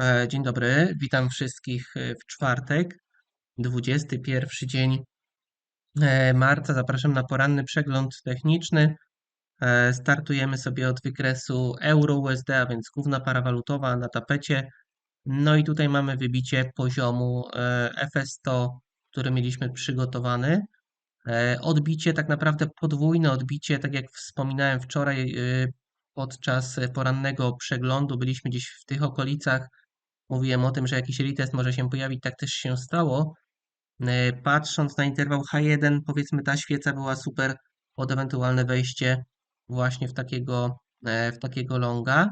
E, Dzień dobry, witam wszystkich e, w czwartek, 21 dzień e, marca. Zapraszam na poranny przegląd techniczny. Startujemy sobie od wykresu euro-USD, a więc główna para walutowa na tapecie. No i tutaj mamy wybicie poziomu e, FS100, który mieliśmy przygotowany. Odbicie, tak naprawdę podwójne odbicie, tak jak wspominałem wczoraj podczas porannego przeglądu, byliśmy gdzieś w tych okolicach mówiłem o tym, że jakiś retest może się pojawić, tak też się stało. E, Patrząc na interwał H1, powiedzmy ta świeca była super pod ewentualne wejście właśnie w takiego, e, w takiego longa.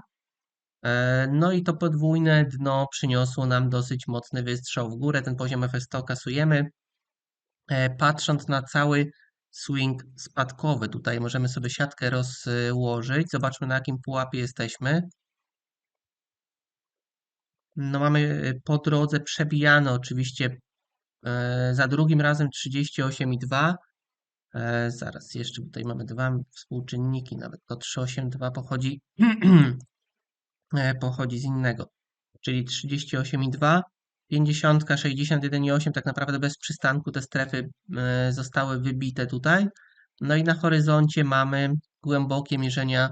E, No i to podwójne dno przyniosło nam dosyć mocny wystrzał w górę. Ten poziom FS100 kasujemy. Patrząc na cały swing spadkowy, tutaj możemy sobie siatkę rozłożyć. Zobaczmy na jakim pułapie jesteśmy. No mamy y, po drodze przebijane oczywiście e, za drugim razem 38,2. E, zaraz jeszcze tutaj mamy dwa współczynniki, nawet to 382 pochodzi, e, pochodzi z innego, czyli 38,2. 50, 61,8 tak naprawdę bez przystanku te strefy zostały wybite tutaj. No i na horyzoncie mamy głębokie mierzenia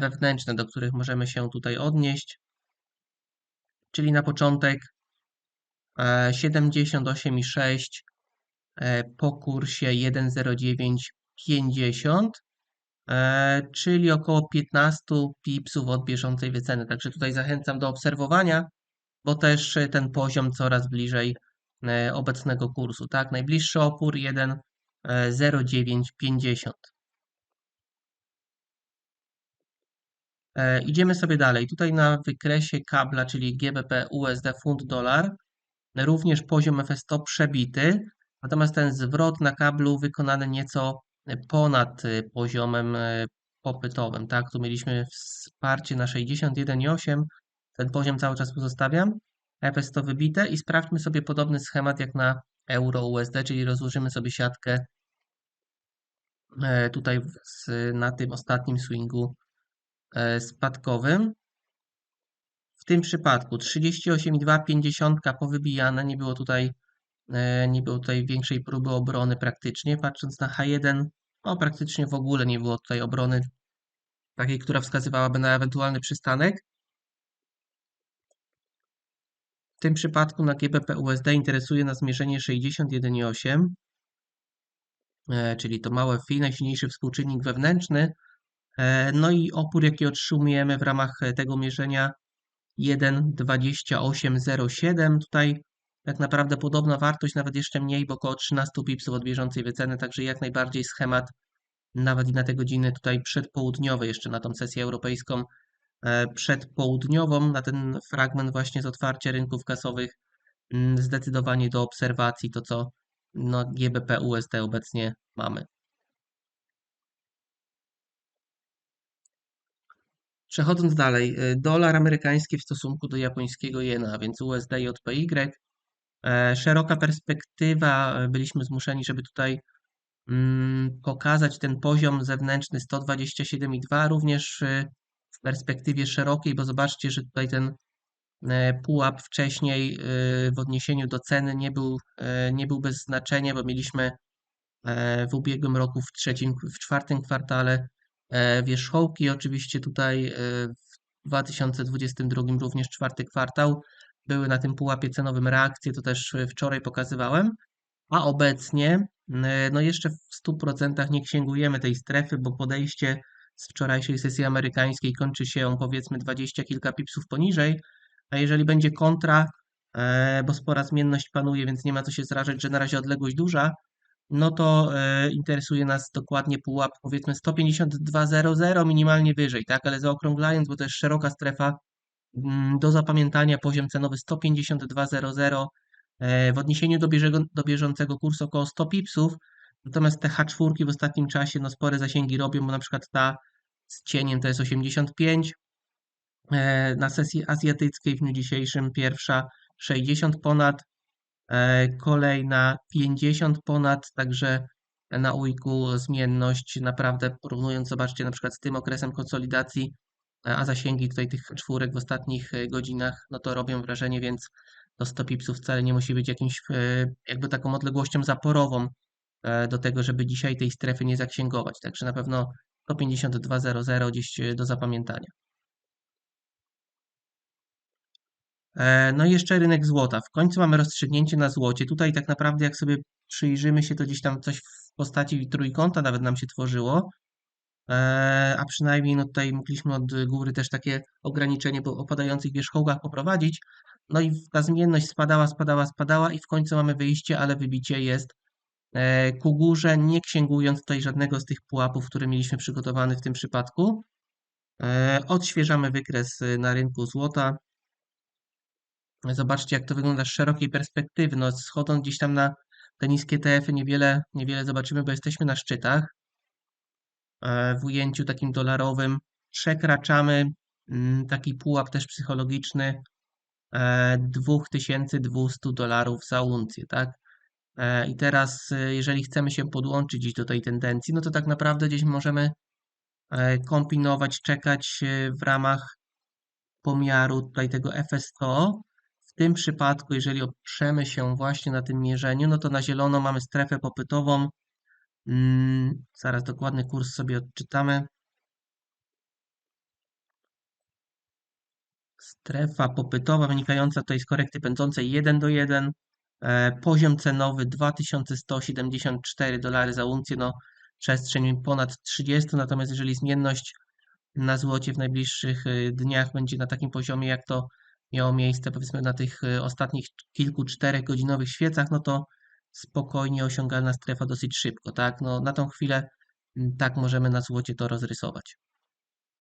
wewnętrzne, do których możemy się tutaj odnieść czyli na początek e, 78,6 e, po kursie 1,0950, e, czyli około 15 pipsów od bieżącej wyceny. Także tutaj zachęcam do obserwowania, bo też ten poziom coraz bliżej e, obecnego kursu. Tak, najbliższy opór 1,0950. Idziemy sobie dalej. Tutaj na wykresie kabla, czyli GBP USD funt dolar, również poziom FS100 przebity, natomiast ten zwrot na kablu wykonany nieco ponad y, poziomem y, popytowym. Tak, tu mieliśmy wsparcie na 61,8, ten poziom cały czas pozostawiam. FS100 wybite i sprawdźmy sobie podobny schemat jak na euro USD, czyli rozłożymy sobie siatkę e, tutaj na tym ostatnim swingu E, spadkowym. W tym przypadku 38,2, 50 powybijane, nie było tutaj e, nie było tutaj większej próby obrony praktycznie. Patrząc na H1, no praktycznie w ogóle nie było tutaj obrony takiej, która wskazywałaby na ewentualny przystanek. W tym przypadku na GBP USD interesuje nas mierzenie 61,8, e, czyli to małe fi, najsilniejszy współczynnik wewnętrzny. E, no i opór, jaki otrzymujemy w ramach tego mierzenia 1,2807. Tutaj tak naprawdę podobna wartość, nawet jeszcze mniej, bo około 13 pipsów od bieżącej wyceny, także jak najbardziej schemat nawet i na te godziny tutaj przedpołudniowe, jeszcze na tą sesję europejską e, przedpołudniową, na ten fragment właśnie z otwarcia rynków kasowych, mm, zdecydowanie do obserwacji to, co no, GBP USD obecnie mamy. Przechodząc dalej, y, dolar amerykański w stosunku do japońskiego jena, więc USD JPY. E, szeroka perspektywa, e, byliśmy zmuszeni, żeby tutaj mm, pokazać ten poziom zewnętrzny 127,2 również y, w perspektywie szerokiej, bo zobaczcie, że tutaj ten e, pułap wcześniej y, w odniesieniu do ceny nie był, nie był bez znaczenia, bo mieliśmy w ubiegłym roku w trzecim, w czwartym kwartale wierzchołki. Oczywiście tutaj e, w 2022 również czwarty kwartał były na tym pułapie cenowym reakcje, to też e, wczoraj pokazywałem, a obecnie no jeszcze w 100% nie księgujemy tej strefy, bo podejście z wczorajszej sesji amerykańskiej kończy się powiedzmy 20 kilka pipsów poniżej, a jeżeli będzie kontra, bo spora zmienność panuje, więc nie ma co się zrażać, że na razie odległość duża, no to e, interesuje nas dokładnie pułap powiedzmy 152.00 minimalnie wyżej, tak, ale zaokrąglając, bo to jest szeroka strefa, mm, do zapamiętania poziom cenowy 152.00 e, w odniesieniu do, bieżego, do bieżącego kursu około 100 pipsów, natomiast te H4 w ostatnim czasie no spore zasięgi robią, bo na przykład ta z cieniem to jest 85, e, na sesji azjatyckiej w dniu dzisiejszym pierwsza 60 ponad, kolejna 50 ponad, także na ujku zmienność naprawdę porównując, zobaczcie na przykład z tym okresem konsolidacji a zasięgi tutaj tych czwórek w ostatnich e, godzinach, no to robią wrażenie, więc to 100 pipsów wcale nie musi być jakimś e, jakby taką odległością zaporową e, do tego, żeby dzisiaj tej strefy nie zaksięgować. Także na pewno 152.00 gdzieś do zapamiętania. No i jeszcze rynek złota. W końcu mamy rozstrzygnięcie na złocie. Tutaj tak naprawdę jak sobie przyjrzymy się, to gdzieś tam coś w postaci trójkąta nawet nam się tworzyło. E, a przynajmniej no tutaj mogliśmy od góry też takie ograniczenie po opadających wierzchołkach poprowadzić. No i ta zmienność spadała, spadała, spadała i w końcu mamy wyjście, ale wybicie jest e, ku górze, nie księgując tutaj żadnego z tych pułapów, które mieliśmy przygotowany w tym przypadku. E, odświeżamy wykres na rynku złota. Zobaczcie, jak to wygląda z szerokiej perspektywy. No, schodząc gdzieś tam na te niskie TF-y niewiele, niewiele zobaczymy, bo jesteśmy na szczytach. E, w ujęciu takim dolarowym przekraczamy mm, taki pułap też psychologiczny 2200 e, dolarów za uncję, tak? E, I teraz, jeżeli chcemy się podłączyć gdzieś do tej tendencji, no to tak naprawdę gdzieś możemy kombinować, czekać w ramach pomiaru tutaj tego FS100. W tym przypadku, jeżeli oprzemy się właśnie na tym mierzeniu, no to na zielono mamy strefę popytową Mm, zaraz dokładny kurs sobie odczytamy. Strefa popytowa wynikająca tutaj z korekty pędzącej 1 do 1. E, poziom cenowy 2174 dolary za uncję, no przestrzeń ponad 30, natomiast jeżeli zmienność na złocie w najbliższych y, dniach będzie na takim poziomie, jak to miało miejsce powiedzmy na tych y, ostatnich kilku czterech godzinowych świecach, no to spokojnie osiągalna strefa dosyć szybko, tak? No, na tą chwilę mm, tak możemy na złocie to rozrysować.